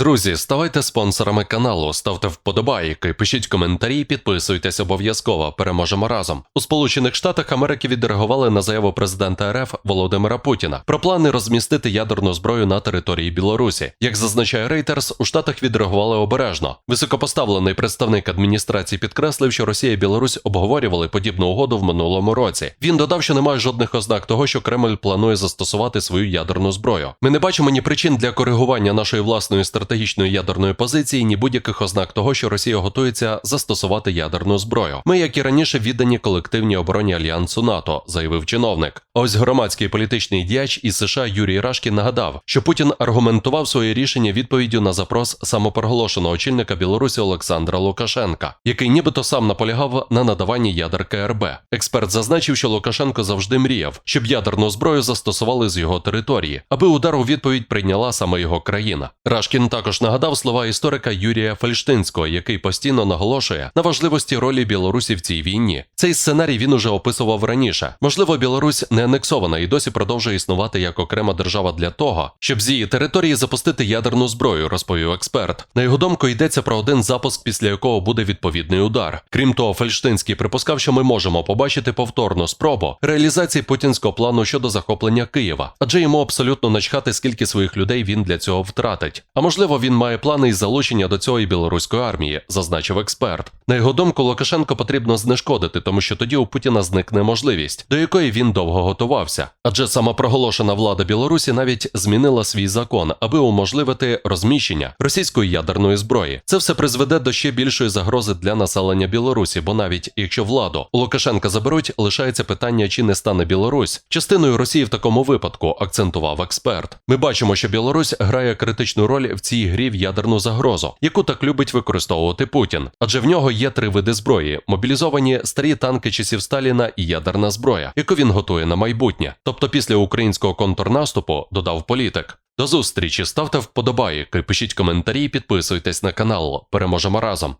Друзі, ставайте спонсорами каналу, ставте вподобайки, пишіть коментарі, підписуйтесь обов'язково. Переможемо разом. У Сполучених Штатах Америки відреагували на заяву президента РФ Володимира Путіна про плани розмістити ядерну зброю на території Білорусі. Як зазначає Reuters, у Штатах відреагували обережно. Високопоставлений представник адміністрації підкреслив, що Росія і Білорусь обговорювали подібну угоду в минулому році. Він додав, що немає жодних ознак того, що Кремль планує застосувати свою ядерну зброю. Ми не бачимо ні причин для коригування нашої власної стратегічної ядерної позиції, ні будь-яких ознак того, що Росія готується застосувати ядерну зброю. Ми, як і раніше, віддані колективній обороні альянсу НАТО, заявив чиновник. Ось громадський політичний діяч із США Юрій Рашкін нагадав, що Путін аргументував своє рішення відповіддю на запрос самопроголошеного очільника Білорусі Олександра Лукашенка, який нібито сам наполягав на надаванні ядерки РБ. Експерт зазначив, що Лукашенко завжди мріяв, щоб ядерну зброю застосували з його території, аби удар у відповідь прийняла саме його країна. Рашкін також нагадав слова історика Юрія Фельштинського, який постійно наголошує на важливості ролі Білорусі в цій війні. Цей сценарій він уже описував раніше. Можливо, Білорусь не анексована і досі продовжує існувати як окрема держава для того, щоб з її території запустити ядерну зброю, розповів експерт. На його думку, йдеться про один запуск, після якого буде відповідний удар. Крім того, Фельштинський припускав, що ми можемо побачити повторну спробу реалізації путінського плану щодо захоплення Києва, адже йому абсолютно начхати, скільки своїх людей він для цього втратить. А можливо, він має плани із залучення до цього і білоруської армії, зазначив експерт. На його думку, Лукашенко потрібно знешкодити, тому що тоді у Путіна зникне можливість, до якої він довго готувався. Адже самопроголошена влада Білорусі навіть змінила свій закон, аби уможливити розміщення російської ядерної зброї. Це все призведе до ще більшої загрози для населення Білорусі, бо навіть якщо владу у Лукашенка заберуть, лишається питання, чи не стане Білорусь частиною Росії в такому випадку, акцентував експерт. Ми бачимо, що Білорусь грає критичну роль в цій грі в ядерну загрозу, яку так любить використовувати Путін. Адже в нього є три види зброї: мобілізовані старі танки часів Сталіна і ядерна зброя, яку він готує на майбутнє. Тобто, після українського контрнаступу додав політик. До зустрічі, ставте вподобайки, пишіть коментарі, підписуйтесь на канал. Переможемо разом.